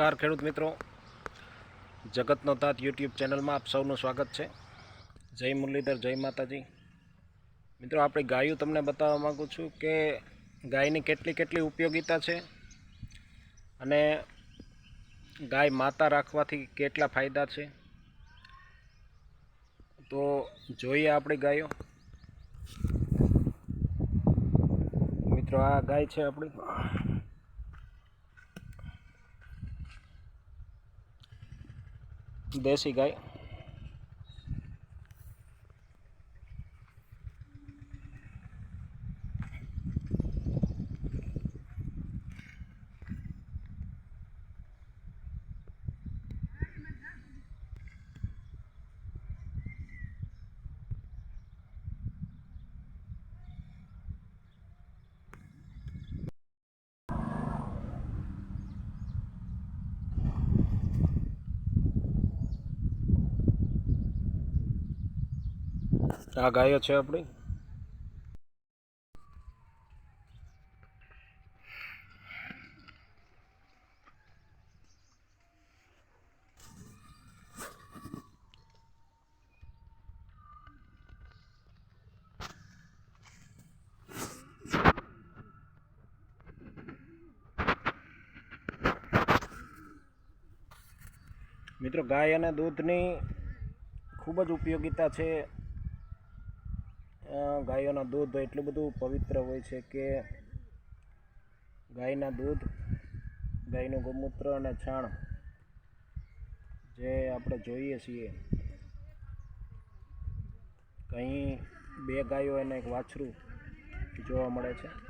નમસ્કાર ખેડૂત મિત્રો. જગતનો તાત યુટ્યુબ ચેનલમાં આપ સૌનું સ્વાગત છે. જય મુરલીધર, જય માતાજી. મિત્રો, આપણી ગાયું તમને બતાવવા માગું છું કે ગાયની કેટલી કેટલી ઉપયોગિતા છે અને ગાય માતા રાખવાથી કેટલા ફાયદા છે? તો જોઈએ આપણી ગાયો. મિત્રો, આ ગાય છે આપણી. દેશી ગાય આ ગાયો છે આપણી. મિત્રો ગાય અને દૂધની ખૂબ જ ઉપયોગિતા છે ગાયોના દૂધ એટલું બધું પવિત્ર હોય છે કે ગાયના દૂધ, ગાયનું ગૌમૂત્ર અને છાણ જે આપણે જોઈએ છીએ. કંઈ બે ગાયો અને એક વાછરું જોવા મળે છે.